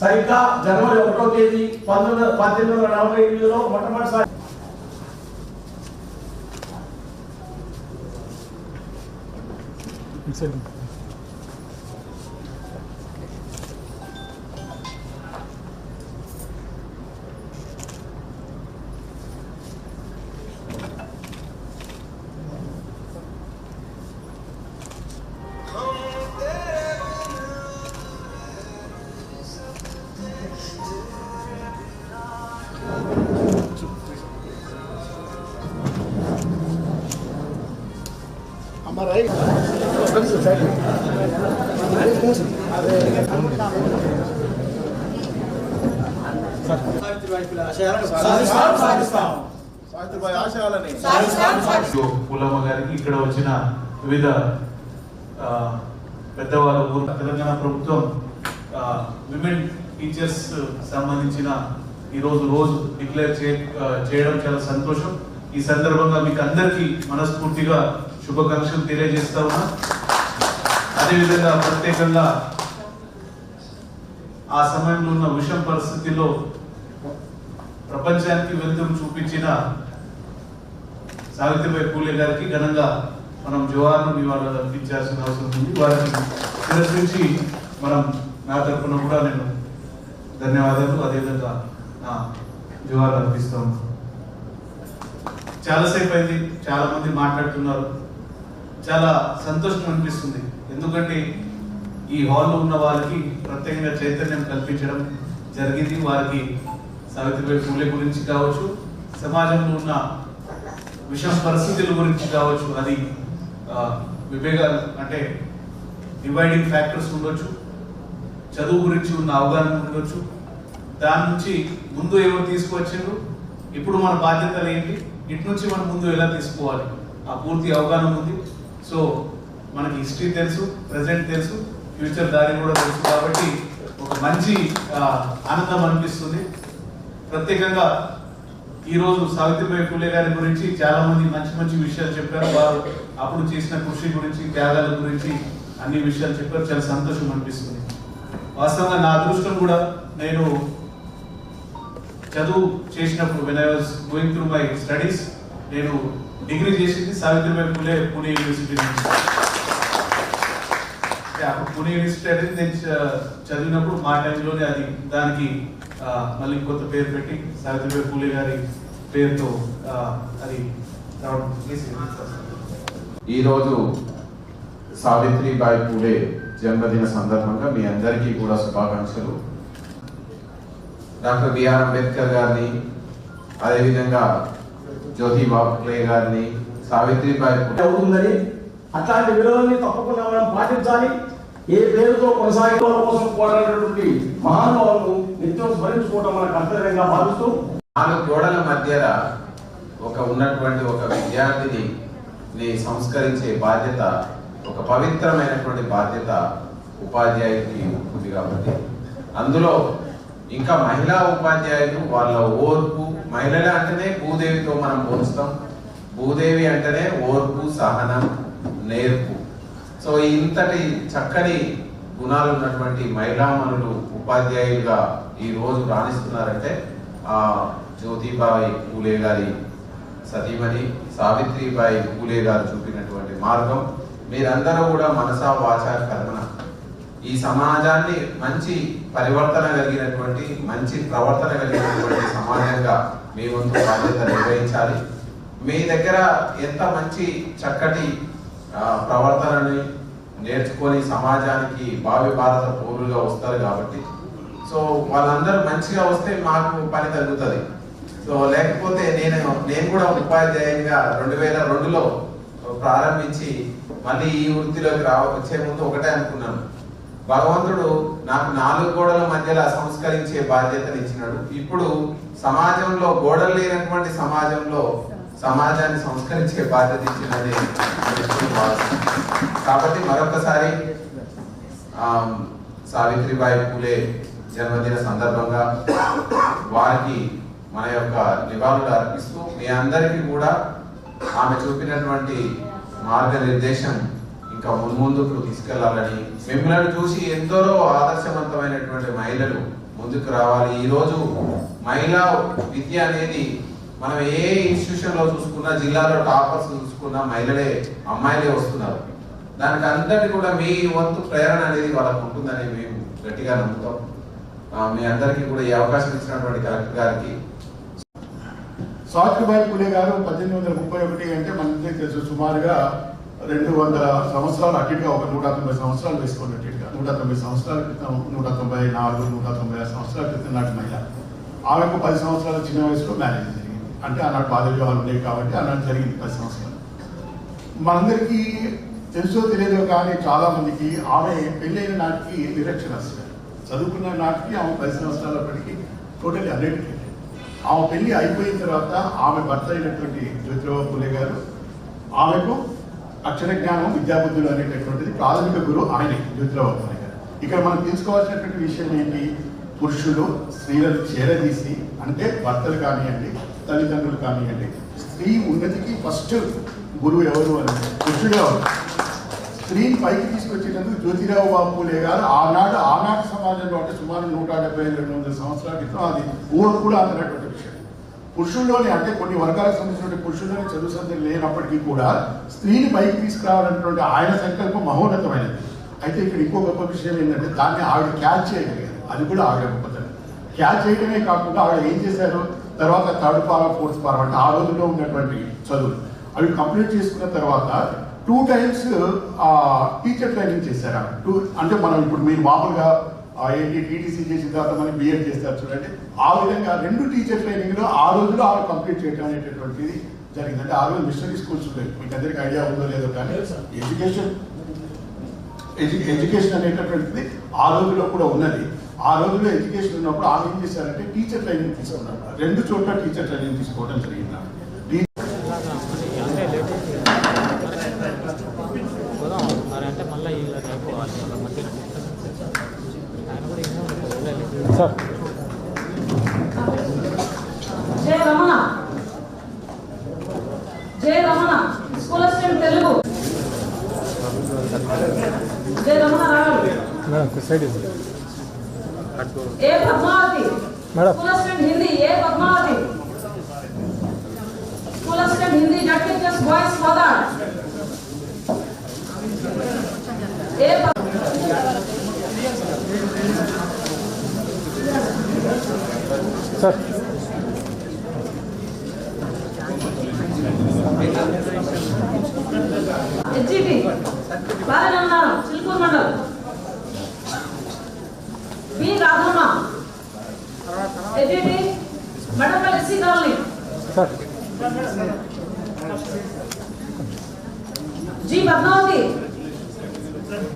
సరిగ్గా జనవరి ఒకటో తేదీ పంతొమ్మిది పద్దెనిమిది వందల నలభై ఎనిమిదిలో మొట్టమొదటిసారి సాధిస్తాం పూలమ్మ గారికి ఇక్కడ వచ్చిన వివిధ పెద్దవారు ఊరు- తెలంగాణ ప్రభుత్వం విమెన్ టీచర్స్ సంబంధించిన ఈ రోజు రోజు డిక్లేర్ చేయడం చాలా సంతోషం. ఈ సందర్భంగా మీకు అందరికీ మనస్ఫూర్తిగా శుభాకాంక్షలు తెలియజేస్తా ఉన్నా. అదేవిధంగా ప్రత్యేకంగా ఆ సమయంలో ఉన్న విషం పరిస్థితిలో ప్రపంచానికి వెలుతురు చూపించిన సావిత్రిబాయి పూలే గారికి ఘనంగా మనం జవాహర్ను నివాళులు అర్పించాల్సిన అవసరం ఉంది. వారిని తిరస్కరించి మనం నా తరఫున కూడా నేను ధన్యవాదాలు. అదేవిధంగా నా జవాలు అర్పిస్తాను చాలాసేపు అయింది. చాలా మంది మాట్లాడుతున్నారు. చాలా సంతోషం అనిపిస్తుంది. ఎందుకంటే ఈ హాల్లో ఉన్న వారికి ప్రత్యేకంగా చైతన్యం కల్పించడం జరిగింది. వారికి సావిత్రిబాయి పూలే గురించి కావచ్చు సమాజంలో ఉన్న విషమ పరిస్థితుల గురించి కావచ్చు అది విభేగాలు విభేదాలు అంటే డివైడింగ్ ఫ్యాక్టర్స్ ఉండొచ్చు చదువు గురించి ఉన్న అవగాహన ఉండొచ్చు. దాని నుంచి ముందు ఎవరు తీసుకువచ్చిండ్రు? ఇప్పుడు మన బాధ్యతలు ఏంటి? ఇటు నుంచి మనం ముందు ఎలా తీసుకోవాలి? ఆ పూర్తి అవగాహన ఉంది. సో మనకి హిస్టరీ తెలుసు ప్రజెంట్ తెలుసు ఫ్యూచర్ దారి కూడా తెలుసు కాబట్టి ఒక మంచి ఆనందం అనిపిస్తుంది. ప్రత్యేకంగా ఈరోజు సావిత్రిబాయి ఫులే గారి గురించి చాలా మంది మంచి మంచి విషయాలు చెప్పారు. వారు అప్పుడు చేసిన కృషి గురించి త్యాగాల గురించి అన్ని విషయాలు చెప్పారు. చాలా సంతోషం అనిపిస్తుంది. వాస్తవంగా నా అదృష్టం కూడా నేను చదువు చేసినప్పుడు when I was going through my studies నేను డిగ్రీ చేసింది సావిత్రిబాయి ఫులే పూణే యూనివర్సిటీ నుంచి. పూణే యూనివర్సిటీ అనేది నేను చ- చదివినప్పుడు మా టైంలోనే అది దానికి మళ్ళీ కొత్త పేరు పెట్టి సావిత్రిబాయి పూలే గారి పేరుతో అది ఈరోజు సావిత్రిబాయి పూలే జన్మదిన సందర్భంగా మీ అందరికీ కూడా శుభాకాంక్షలు. డాక్టర్ బిఆర్ అంబేద్కర్ గారిని అదేవిధంగా జ్యోతిబా పూలే గారిని సావిత్రిబాయి పూలే అవుతుందని అట్లాంటి విలువల్ని తప్పకుండా మనం పాటించాలి. ఏ పేరుతో కొనసాగించడం కోసం పోరాడేటువంటి మహానుభావులను నిత్యం స్మరించుకోవడం మన కర్తవ్యంగా భావిస్తూ నాలుగు గోడల మధ్యన ఒక ఉన్నటువంటి ఒక విద్యార్థిని ని సంస్కరించే బాధ్యత ఒక పవిత్రమైనటువంటి బాధ్యత ఉపాధ్యాయుడికి ఉంటుంది కాబట్టి. అందులో ఇంకా మహిళా ఉపాధ్యాయులు వాళ్ళ ఓర్పు మహిళలు అంటేనే భూదేవితో మనం పోలుస్తాం. భూదేవి అంటేనే ఓర్పు సహనం నేర్పు. సో ఇంతటి చక్కని గుణాలు ఉన్నటువంటి మహిళామణులు ఉపాధ్యాయులుగా ఈ రోజు రాణిస్తున్నారంటే ఆ జ్యోతిబాయి పూలే గారి సతీమణి సావిత్రిబాయి పూలే గారు చూపినటువంటి మార్గం. మీరందరూ కూడా మనసా వాచా కర్మన ఈ సమాజాన్ని మంచి పరివర్తన కలిగినటువంటి మంచి ప్రవర్తన కలిగినటువంటి సమాజంగా మీ వంతు బాధ్యత నిర్వహించాలి. మీ దగ్గర ఎంత మంచి చక్కటి ప్రవర్తనని నేర్చుకొని సమాజానికి భావి భారత పౌరులుగా వస్తారు కాబట్టి. సో వాళ్ళందరూ మంచిగా వస్తే మాకు పని తగ్గుతుంది. సో లేకపోతే నేను నేను కూడా ఉపాధ్యాయంగా రెండు వేల రెండులో ప్రారంభించి మళ్ళీ ఈ వృత్తిలోకి రావచ్చే ముందు ఒకటే అనుకున్నాను. భగవంతుడు నాకు నాలుగు గోడల మధ్యలో సంస్కరించే బాధ్యతను ఇచ్చినాడు ఇప్పుడు సమాజంలో గోడలు లేనటువంటి సమాజంలో సమాజాన్ని సంస్కరించే బాధ్యత ఇచ్చినది కాబట్టి మరొకసారి సావిత్రిబాయి పూలే జన్మదిన సందర్భంగా వారికి మన యొక్క నివాళులు అర్పిస్తూ మీ అందరికీ కూడా ఆమె చూపినటువంటి మార్గనిర్దేశం ఇంకా మున్ముందుకు తీసుకెళ్ళాలని మిమ్మల్ని చూసి ఎందరో ఆదర్శవంతమైనటువంటి మహిళలు ముందుకు రావాలి. ఈరోజు మహిళా విద్య అనేది మనం ఏ ఇన్స్టిట్యూషన్లో చూసుకున్నా జిల్లాలో టాపర్స్ చూసుకున్నా మహిళలే అమ్మాయిలే వస్తున్నారు. దానికి అందరికీ కూడా మీ వంతు ప్రేరణ అనేది వాళ్ళకు ఉంటుందని మేము గట్టిగా నమ్ముతాం. మీ అందరికీ కూడా ఈ అవకాశం ఇచ్చినటువంటి కలెక్టర్ గారికి. సావిత్రిబాయి పులే గారు పద్దెనిమిది వందల ముప్పై ఒకటి అంటే మన తెలుసు సుమారుగా రెండు వందల సంవత్సరాలు అటుగా ఒక నూట తొంభై సంవత్సరాలు వేసుకున్నట్టుగా నూట తొంభై సంవత్సరాల క్రితం నూట తొంభై నాలుగు నూట తొంభై ఆరు సంవత్సరాల క్రితం నాటి మహిళ. ఆమెకు పది సంవత్సరాల చిన్న వయసులో మ్యారేజ్ జరిగింది అంటే అలాంటి బాల్య వివాహాలు కాబట్టి అలాంటి జరిగింది పది సంవత్సరాలు మనందరికీ తెలుసో తెలియదో కానీ చాలా మందికి ఆమె పెళ్ళైన నాటికి నిరక్షరాస్య చదువుకున్న నాటికి ఆమె పది సంవత్సరాలప్పటికీ టోటల్ అన్నిటికీ ఆమె పెళ్ళి అయిపోయిన తర్వాత ఆమె భర్త అయినటువంటి జ్యోతిరావు పులే గారు ఆమెకు అక్షర జ్ఞానం విద్యాబుద్ధులు అనేటటువంటిది ప్రాథమిక గురువు ఆయనే జ్యోతిరావు పులే గారు. ఇక్కడ మనం తెలుసుకోవాల్సినటువంటి విషయం ఏంటి? పురుషులు స్త్రీలను చేరదీసి అంటే భర్తలు కానివ్వండి తల్లిదండ్రులు కానివ్వండి స్త్రీ ఉన్నతికి ఫస్ట్ గురువు ఎవరు అని? పురుషుడే స్త్రీని పైకి తీసుకొచ్చేటందుకు జ్యోతిరావు బాబు గారు ఆనాడు ఆనాటి సమాజంలో అంటే సుమారు నూట డెబ్బై రెండు వందల సంవత్సరాల క్రితం అది ఊరు కూడా అందనటువంటి విషయం. పురుషుల్లోనే అంటే కొన్ని వర్గాలకు సంబంధించిన పురుషుల్లోనే చదువు సంధ్య లేనప్పటికీ కూడా స్త్రీని పైకి తీసుకురావాలన్నటువంటి ఆయన సంకల్పం మహోన్నతమైనది. అయితే ఇక్కడ ఇంకో గొప్ప విషయం ఏంటంటే దాన్ని ఆవిడ క్యాచ్ చేయగలిగారు. అది కూడా ఆవిడ గొప్పతనం. క్యాచ్ చేయడమే కాకుండా ఆవిడ ఏం చేశారు? తర్వాత థర్డ్ ఫారం ఫోర్త్ ఫారం అంటే ఆ రోజుల్లో ఉన్నటువంటి చదువులు. అవి కంప్లీట్ చేసుకున్న తర్వాత టూ టైమ్స్ టీచర్ ట్రైనింగ్ చేశారు. టూ అంటే మనం ఇప్పుడు మీరు మామూలుగా ఆ, ఏంటి టీటీసీ చేసిన తర్వాత మనం బిఎడ్ చేస్తారు చూడండి. ఆ విధంగా రెండు టీచర్ ట్రైనింగ్లో ఆ రోజులో ఆమె కంప్లీట్ చేయడం అనేటటువంటిది జరిగింది అంటే ఆ రోజు మిషనరీ స్కూల్స్ ఉండేవి. మీకు అందరికీ ఐడియా ఉందో లేదో కానీ ఎడ్యుకేషన్ ఎడ్యు ఎడ్యుకేషన్ అనేటటువంటిది ఆ రోజుల్లో కూడా ఉన్నది. ఆ రోజుల్లో ఎడ్యుకేషన్ ఉన్నప్పుడు ఆమె ఏం చేశారంటే టీచర్ ట్రైనింగ్ తీసుకున్నారు. రెండు చోట్ల టీచర్ ట్రైనింగ్ తీసుకోవడం జరిగింది? ఉంటాడు Jaya Ramana. Jaya Ramana. School assistant Telugu. జయ రమణ రావాలి. Madam side A Padmavathi. School assistant Hindi A Padmavathi? School assistant Hindi Z teachers boys father A sir. Chilukuru మండలం. बी राधामा एबीबी मैडम का लिस्ट डाल ली सर जी बदनाम